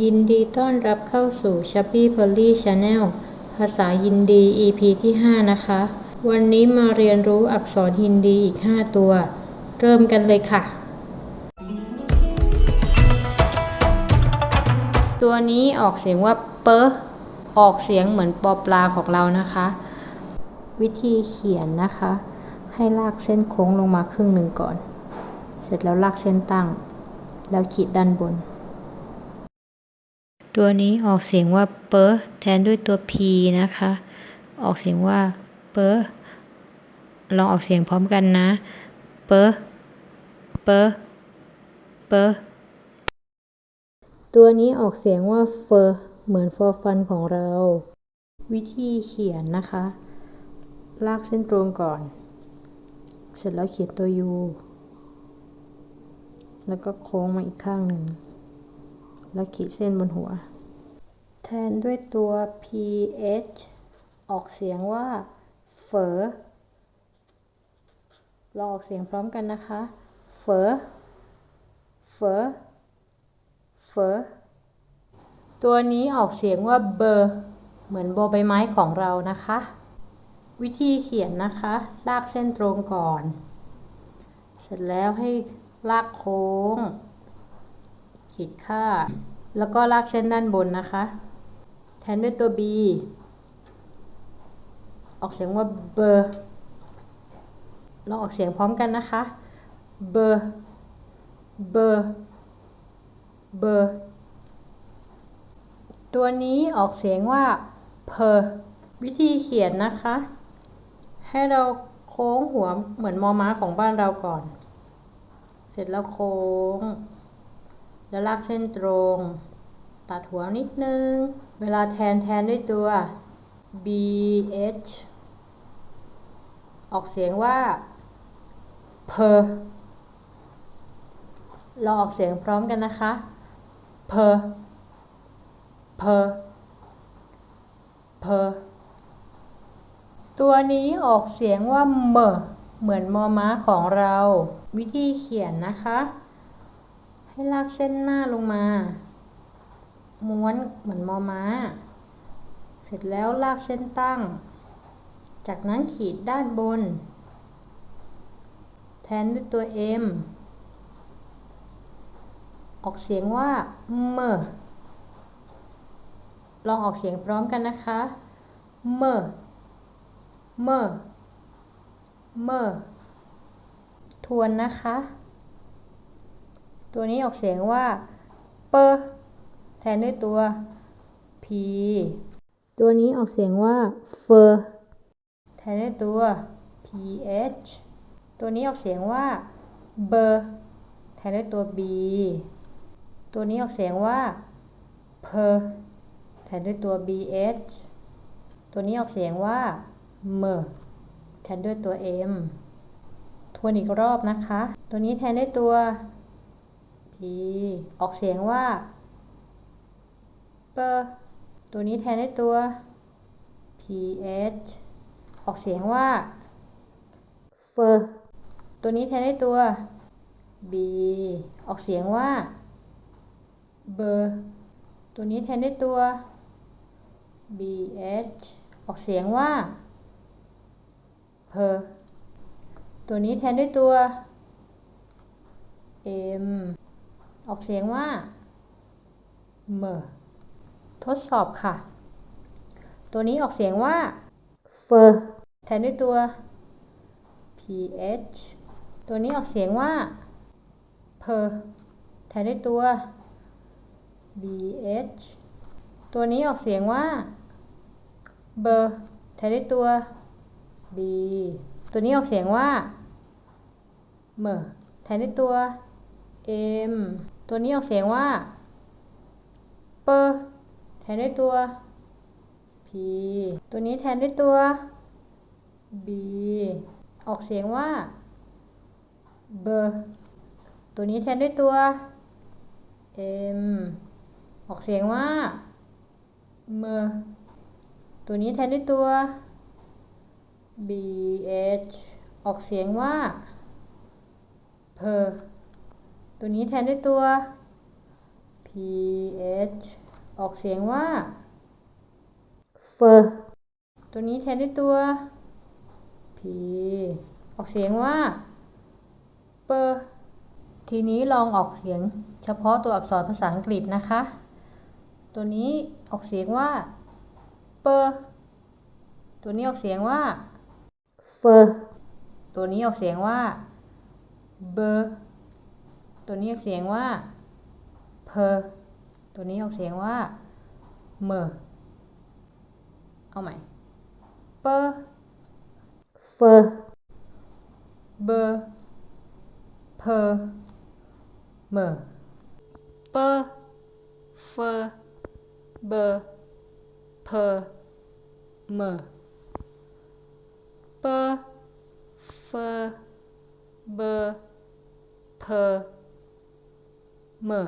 ยินดีต้อนรับเข้าสู่ c h u b b y p o l l y Channel ภาษาฮินดี EP ที่ 5 นะคะ วันนี้มาเรียนรู้อักษรฮินดีอีก 5 ตัว เริ่มกันเลยค่ะ ตัวนี้ออกเสียงว่าเปอออกเสียงเหมือนปอปลาของเรานะคะ วิธีเขียนนะคะ ให้ลากเส้นโค้งลงมาครึ่งหนึ่งก่อน เสร็จแล้วลากเส้นตั้ง แล้วขีดด้านบน ตัวนี้ออกเสียงว่าเปอแทนด้วยตัว p นะคะ ออกเสียงว่าเปอลองออกเสียงพร้อมกันนะเปอเปอเปอตัวนี้ออกเสียงว่าเฟอเหมือนฟอฟันของเรา วิธีเขียนนะคะ ลากเส้นตรงก่อน เสร็จแล้วเขียนตัว u แล้วก็โค้งมาอีกข้างหนึ่ง แล้วขีดเส้นบนหัว แทนด้วยตัว ph ออกเสียงว่าเฟอเราออกเสียงพร้อมกันนะคะเฟอเฟอเฟอตัวนี้ออกเสียงว่าเบอร์เหมือนโบใบไม้ของเรานะคะ วิธีเขียนนะคะ ลากเส้นตรงก่อน เสร็จแล้วให้ลากโค้ง ขีดค่า แล้วก็ลากเส้นด้านบนนะคะ แทนด้วยตัว b ออกเสียงว่าเบอร์เราออกเสียงพร้อมกันนะคะเบอร์เบอร์เบอร์ตัวนี้ออกเสียงว่าเพอวิธีเขียนนะคะ ให้เราโค้งหัวเหมือนมอม้าของบ้านเราก่อน เสร็จแล้วโค้ง แล้วลากเส้นตรง ตัดหัวนิดนึง เวลาแทนแทนด้วยตัว bh ออกเสียงว่าเพอเราออกเสียงพร้อมกันนะคะเพอเพอเพอตัวนี้ออกเสียงว่าเมเหมือนมอม้าของเรา วิธีเขียนนะคะ ให้ลากเส้นหน้าลงมา ม้วนเหมือนมอม้า เสร็จแล้วลากเส้นตั้ง จากนั้นขีดด้านบน แทนด้วยตัว M ออกเสียงว่าเมอลองออกเสียงพร้อมกันนะคะเมอเมอเมอทวนนะคะ ตัวนี้ออกเสียงว่าเปอแทนด้วยตัว p ตัวนี้ออกเสียงว่าเฟอแทนด้วยตัว ph ตัวนี้ออกเสียงว่าเบอแทนด้วยตัว b ตัวนี้ออกเสียงว่าเพอแทนด้วยตัว bh ตัวนี้ออกเสียงว่าเมแทนด้วยตัว m ทวนอีกรอบนะคะ ตัวนี้แทนด้วยตัว p ออกเสียงว่าเปอตัวนี้แทนด้วยตัว ph ออกเสียงว่าเฟอตัวนี้แทนด้วยตัว b ออกเสียงว่าเบอตัวนี้แทนด้วยตัว bh ออกเสียงว่าเพอตัวนี้แทนด้วยตัว m ออกเสียงว่าเมอทดสอบค่ะ ตัวนี้ออกเสียงว่าเฟอแทนด้วยตัว ph ตัวนี้ออกเสียงว่าเพอแทนด้วยตัว bh ตัวนี้ออกเสียงว่าเบอแทนด้วยตัว b ตัวนี้ออกเสียงว่าเมอแทนด้วยตัว m ตัวนี้ออกเสียงว่าเปอแทนด้วยตัว p ตัวนี้แทนด้วยตัว b ออกเสียงว่าเบอตัวนี้แทนด้วยตัว m ออกเสียงว่าเมอตัวนี้แทนด้วยตัว bh ออกเสียงว่าเพอ ตัวนี้แทนด้วยตัว ph ออกเสียงว่า F ตัวนี้แทนด้วยตัว P ออกเสียงว่าเปอทีนี้ลองออกเสียงเฉพาะตัวอักษรภาษาอังกฤษนะคะ ตัวนี้ออกเสียงว่าเปอตัวนี้ออกเสียงว่า F ตัวนี้ออกเสียงว่าเบอ ตัวนี้ออกเสียงว่าเพอตัวนี้ออกเสียงว่าเมอเอาใหม่เปอร์ F เบอเพอเมอเปอเฟอเบอเพอเมอเปอเฟอเบอเพอ เมอ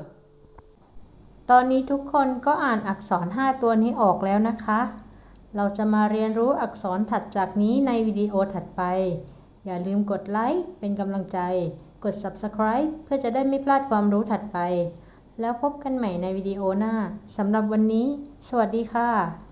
ตอนนี้ทุกคนก็อ่านอักษร 5 ตัวนี้ออกแล้วนะคะ เราจะมาเรียนรู้อักษรถัดจากนี้ในวิดีโอถัดไป อย่าลืมกดไลค์เป็นกำลังใจ กด Subscribe เพื่อจะได้ไม่พลาดความรู้ถัดไป แล้วพบกันใหม่ในวิดีโอหน้าสำหรับวันนี้ สวัสดีค่ะ